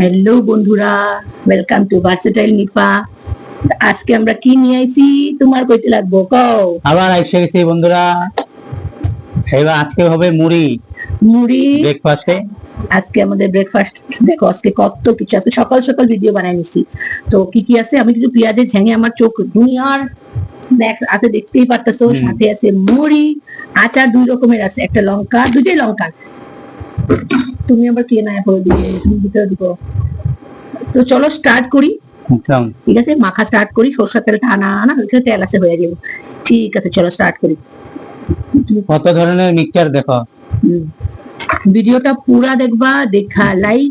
Hello বন্ধুরা। Welcome to versatile Nipa আজকে আমরা কি নিয়ে আইছি? তোমার কইতে লাগবো কও। আবার এসে গেছি বন্ধুরা। এবার আজকে হবে মুড়ি। মুড়ি। ব্রেকফাস্টে আজকে আমাদের ব্রেকফাস্ট দেখো আজকে কত কিছু আছে। সকাল সকাল ভিডিও বানাই নিছি। তো কি কি আছে? আমি কিছু পেঁয়াজের ঝেঙে আমার চোখ দুনিয়ার স্ন্যাক্স আছে দেখতেই পারতেছো। সাথে আছে মুড়ি। আচার দুই রকমের আছে। একটা লঙ্কা দুইটাই লঙ্কা। তুমি আবার কে না করে দিবে ভিতরে দিব তো চলো স্টার্ট করি। ঠিক আছে? মাখা স্টার্ট করি সরষের তেল টানা না ওইখানে তেল আছে হয়ে যাবে ঠিক আছে চলো স্টার্ট করি। কত ধরনের মিক্সচার দেখো। ভিডিওটা পুরা দেখবা দেখা like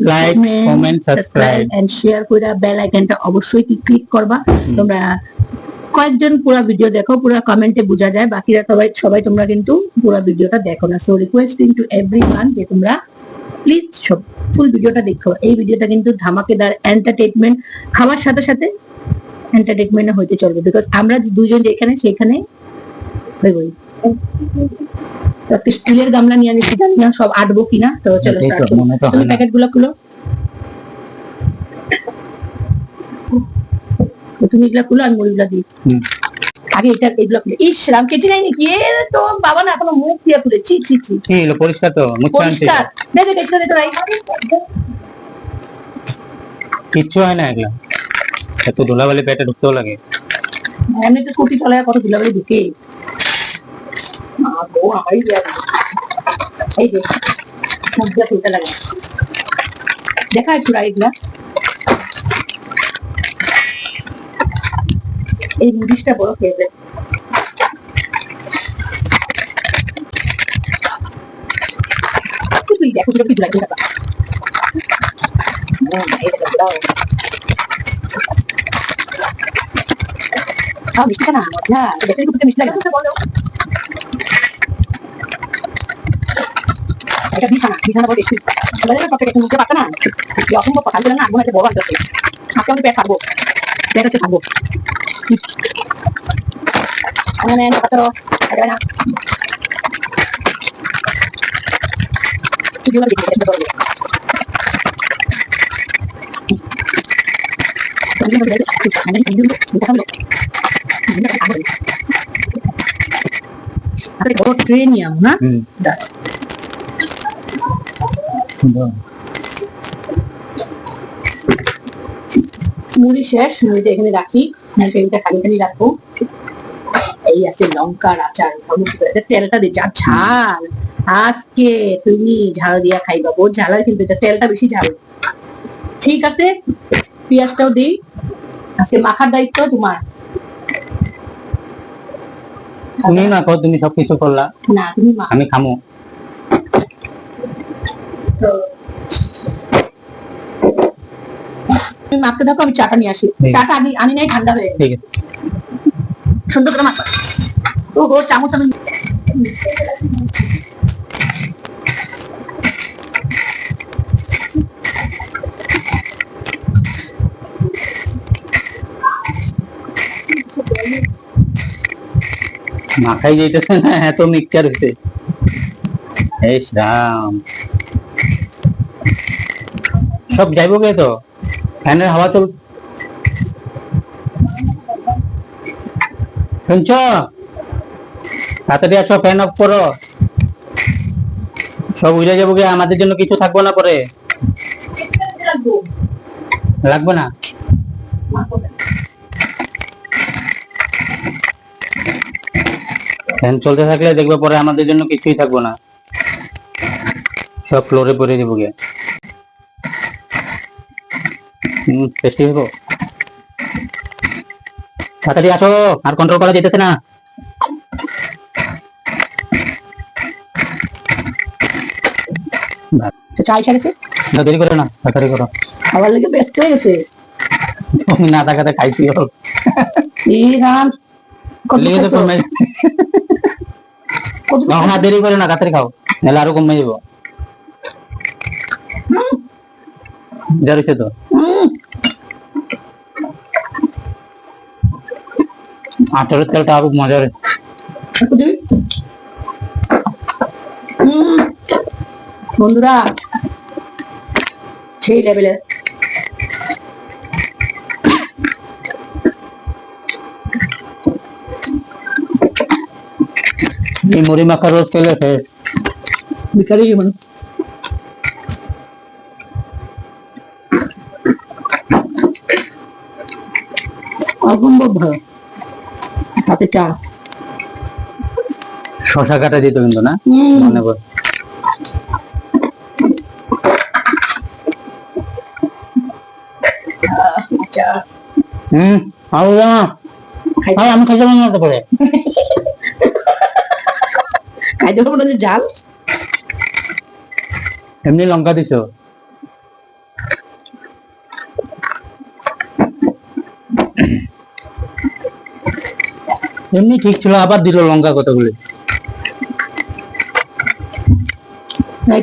comment, subscribe. And share কইরা বেল আইকনটা অবশ্যই ক্লিক করবা। তোমরা কয়েকজন পুরা ভিডিও দেখো পুরা কমেন্টে বোঝা যায় বাকিরা সবাই সবাই তোমরা কিন্তু পুরা ভিডিওটা দেখো না। সো রিকোয়েস্টিং টু এভরিওয়ান যে তোমরা প্লিজ সব ফুল ভিডিওটা দেখো। এই ভিডিওটা কিন্তু ধামাকেদার এন্টারটেইনমেন্ট খাওয়ার সাথে সাথে এন্টারটেইনমেন্ট হইতে চলবে। বিকজ আমরা যে দুইজন যেখানে সেখানে হই তো স্টিলের গামলা নিয়ে নিচ্ছি জানি না সব আটবো কিনা তো চলো। তুমি হয় প্যাকেটগুলো খুলো। তুমি এগুলা খুলো আমি মুড়িগুলা দিই। আগে এটা এগুলো খুলে। ইস রাম কেটে নাই নাকি? এ তো বাবা না এখনও মুখ দিয়ে খুলে। ছি ছি ছি। কি হলো? পরিষ্কার তো? পরিষ্কার। দেখে কেটে দিতে রাই কিচ্ছু হয় না এগুলা। এত ধুলাবালি পেটে ঢুকতেও লাগে। এমনি তো কুটি চলে কত ধুলাবালি ঢুকে। মা গো আমারই দেয়া এই যে মুখ দিয়ে খুলতে লাগে। দেখা একটু এগুলা। এই নুডিশটা বড় ফেভারিট দেখো তুই কিছু লাগবে না। এই দেখো দাও না মজা মিষ্টি লাগে। বলো। এটা বিছানা বিছানা বলে বেশি বলে না পকেটে মুখে পাতা না? অসম্ভব কথা। না আগুন আছে বড় আনতে আজকে আমি পেট খাব পেট আছে খাব মানে পাতারো এটা না তুই দেখি এটা বড় বড় ট্রেনিয়াম না হুম সুন্দর। মুড়ি শেষ মুড়িটা এখানে রাখি মুড়িটা খালি খালি রাখব এই আছে লঙ্কার আচার তেলটা দিয়ে যা ঝাল আজকে তুমি ঝাল দিয়া খাইবা বহুত ঝাল হয় কিন্তু তেলটা বেশি ঝাল। ঠিক আছে? পেঁয়াজটাও দিই। আজকে মাখার দায়িত্ব তোমার। তুমি মাখো তুমি সবকিছু করলা। না তুমি আমি খামো। তো তুমি মাখতে থাকো আমি চাটা নিয়ে আসি। চাটা আনি আনি নাই ঠান্ডা হয়ে গেছে। ঠিক আছে। সুন্দর করে মাখো। ও হো চামচ আমি মাথায় যেতেছে না এত মিক্সচার হয়েছে এই রাম। সব যাইব কে তো? ফ্যানের হাওয়া চল শুনছ? তাড়াতাড়ি আসো ফ্যান অফ করো। সব উড়ে যাব গে, আমাদের জন্য কিছু থাকব না পরে। লাগবে না? ফ্যান চলতে থাকলে দেখবে পরে আমাদের জন্য কিছুই থাকব না। সব ফ্লোরে পরে দেবো গিয়ে হম টেস্টি হব তাড়াতাড়ি আসো আর কন্ট্রোল করা যেতেছে না। তো চা না, দেরি করো না তাড়াতাড়ি করো। খাবার লেগে ব্যস্ত হয়ে গেছে। তুমি না তাকাতে খাইছি হোক কত দেরি করে না তাড়াতাড়ি খাও নাহলে আরও কমে যাব। ঝাড়িছে তো আটার তেলটা আরও মজার। বন্ধুরা সেই লেভেলে। মুড়ি মাখা রোজ চলে বিকালে জীবন। অসম্ভব ভালো। সাথে চা। শশা কাটা দিত কিন্তু না? মনে কর হুম আরও না। খাইতে আমি খাইতে পারব না তো খাইতে পারব না জাল এমনি লঙ্কা দিছো? এমনি ঠিক ছিল আবার দিল লঙ্কা কতগুলি? নাই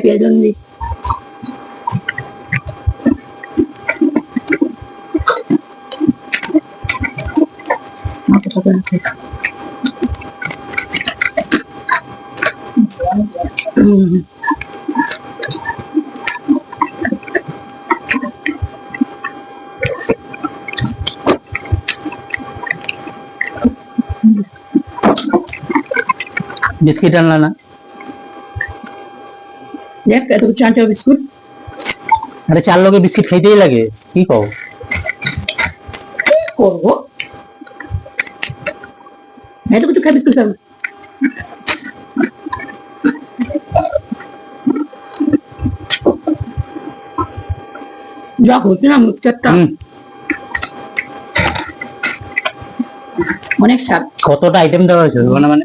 পেঁয়াজ দিই মাথা সাথে আছে হুম বিস্কিট আনলা না দেখ এত চারটে বিস্কুট আরে চার লোকে বিস্কিট খাইতেই লাগে কি কও করব এত কিছু খাই বিস্কুট খাব যা হচ্ছে না মিক্সচারটা হুম, অনেক স্বাদ কতটা আইটেম দেওয়া হয়েছে? মানে মানে?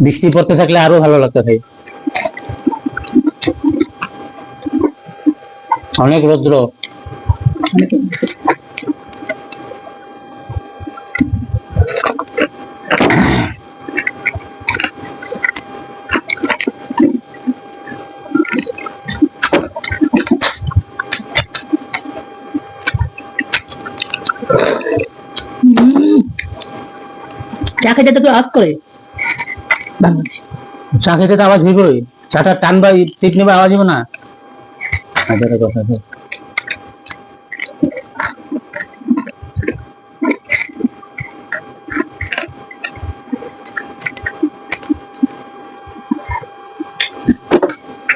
বৃষ্টি পড়তে থাকলে আরও ভালো লাগতো ভাই। অনেক রৌদ্র। খেতে তো কেউ আজ করে। চা খেতে তো আওয়াজ হইবই। চাটা টানবা সিট নেবে আওয়াজ হইব না। হাজারে কথা আছে।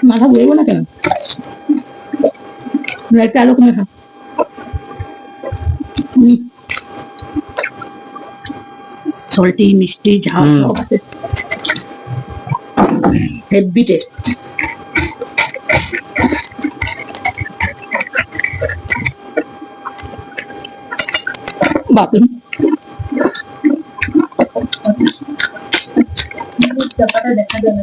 মাথা ঘুরবো না কেন? একটা আরও কমে খা সল্টি মিষ্টি ঝাল হুম। সব আছে হেভি টেস্ট বাথরুম দেখা যাবে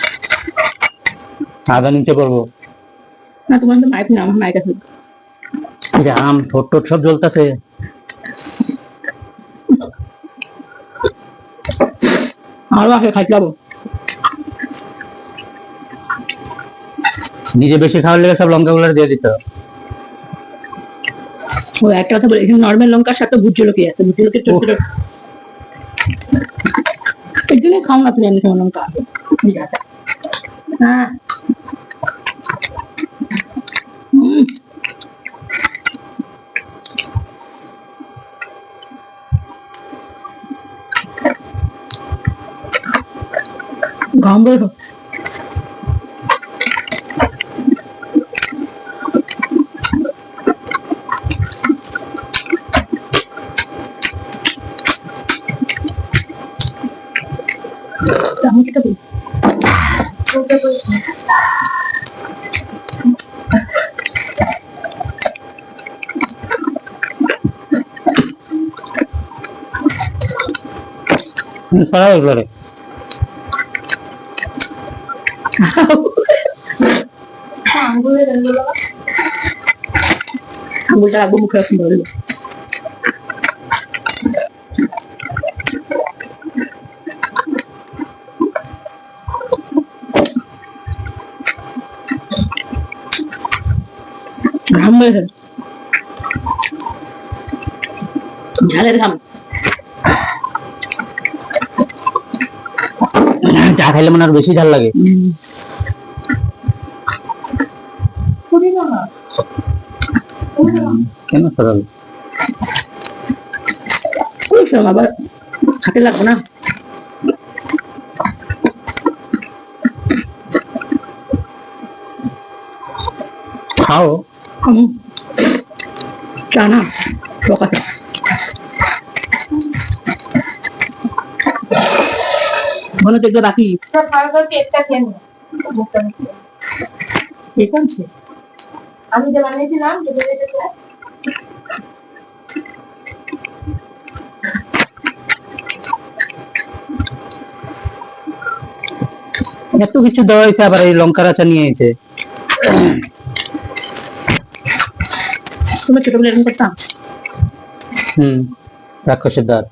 আদা নিতে পারব। না তোমার তো মাইক না আমার মাইক আছে যে আম ঠোঁট টোট সব জ্বলতেছে। আরও আছে খাইতে যাব। নিজে বেশি খাওয়ার লেগে সব লঙ্কা গুলো দিয়ে দিত। ও একটা কথা বলি এখানে নর্মাল লঙ্কার সাথে ভুট জলকি আছে ভুট জলকি ছোট ছোট এর জন্য খাও না তুমি এমনি লঙ্কা। ঠিক আছে হ্যাঁ হুম। ঘাম বের সরাও এগুলো রে আঙুলটা রাখব মুখে এখন বলে দেবো। ঘাম বেড়ে ঝালের ঘাম চা খাইলে মনে আর বেশি ঝাল লাগে। কেন ওই আবার হাতে লাগবো না? খাও। চা না সকালে মনে দেখবে বাকি। ঠিক আছে আমি যে বানিয়েছিলাম যেটা যেটা এত কিছু দেওয়া হয়েছে আবার এই লঙ্কার আচার নিয়ে এসে। তুমি ছোটবেলা এরকম করতাম হম রাক্ষসের দাঁত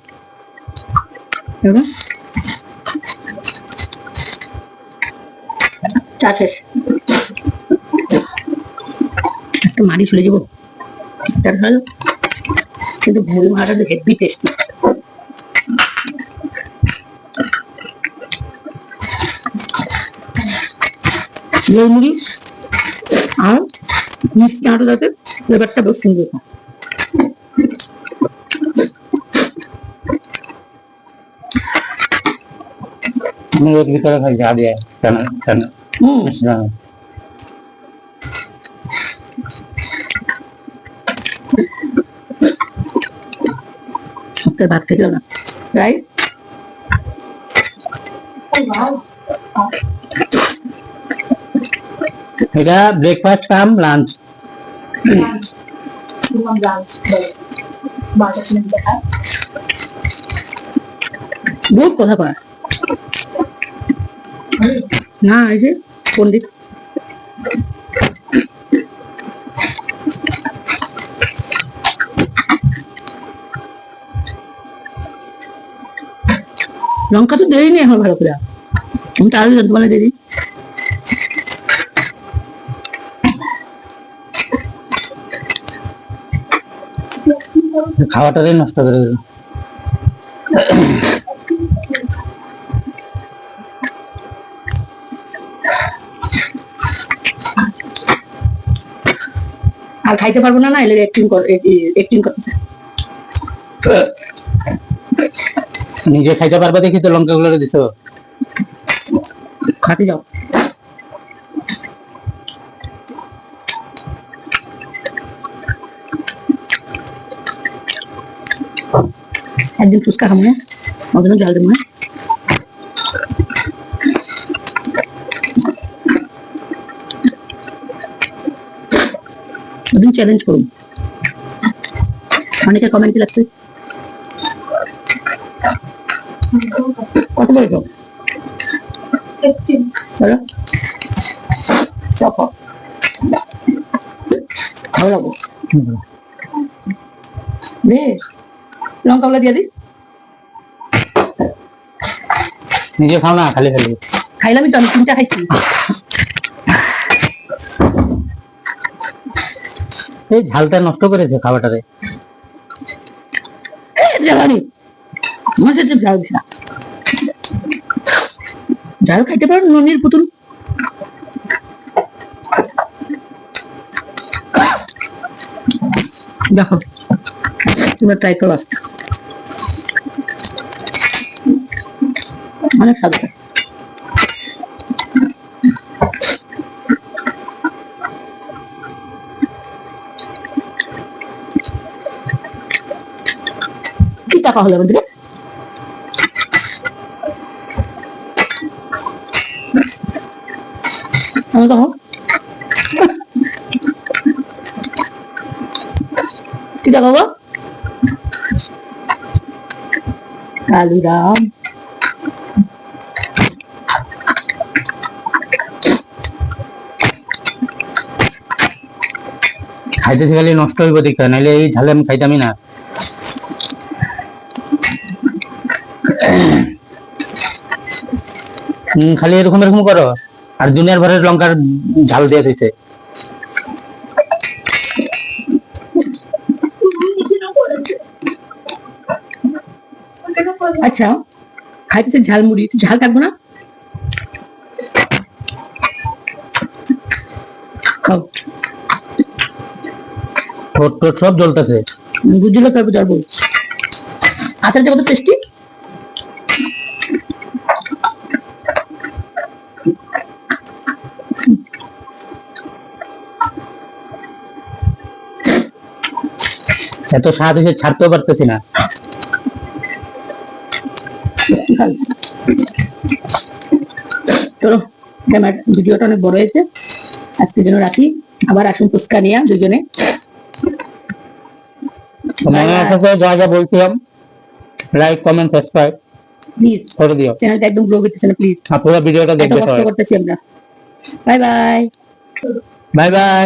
চা শেষ একটা মারি চলে যাব এটা ভালো কিন্তু ভুল মারা হেভি টেস্টি মুড়ি আর মিষ্টি আটো যাতে ফ্লেভারটা বেশ সুন্দর হয়। আমি ওর ভিতরে খাই, যা দিয়ে, কেন কেন? হুম আজকে ভাত খেতে না রাইট এটা ব্রেকফাস্ট কাম লাঞ্চ দিলাম লাঞ্চ বারোটার সময় দেখা বহুত কথা কয় না এই যে পন্ডিত লঙ্কা তো দেরি নেই এখন ভালো করে। আমি তো আরও জানতে পারলে দেরি খাওয়াটারে নষ্ট করে দিল। আর খাইতে পারব না না এলে অ্যাক্টিং অ্যাক্টিং করতেছে নিজে খাইতে পারবা দেখি তো লঙ্কা গুলো দিছো। খাতে যাও। একদিন ফুচকা খাব না ওদের জাল দেবো না চ্যালেঞ্জ করুন। অনেকে কমেন্ট লাগছে কত বেশ দিয়ে দিই নিজে খাও না খালি খালি। খাইলামই তো আমি তিনটা খাইছি। এই ঝালটা নষ্ট করেছে না জাল খাইতে পারো ননির পুতুল? দেখো, তোমরা ট্রাই করো আজকে। অনেক স্বাদ দেখা হলো আমার কি দেখাবো কালুরাম। খাইতে শিখালে নষ্ট হইব দেখা নাহলে এই ঝালে আমি খাইতামই না। খালি এরকম এরকম করো। আর জুনিয়র ভরের লঙ্কার ঝাল দিয়ে দিছে আচ্ছা খাইতেছে ঝালমুড়ি তো ঝাল থাকব না? খাও। ঠোঁট সব জ্বলতেছে। বুঝলো করব জল বল আচারটা কত টেস্টি এত স্বাদ এসে ছাড়তেও পারতেছি না। চলো আমার ভিডিওটা অনেক বড় হয়েছে। আজকের জন্য রাখি। আবার আসুন ফুচকা নিয়ে দুজনে। যা যা বলছিলাম লাইক কমেন্ট সাবস্ক্রাইব প্লিজ করে দিও। চ্যানেলটা একদম গ্রো না প্লিজ আর পুরো ভিডিওটা কষ্ট করতেছি আমরা। Bye bye bye bye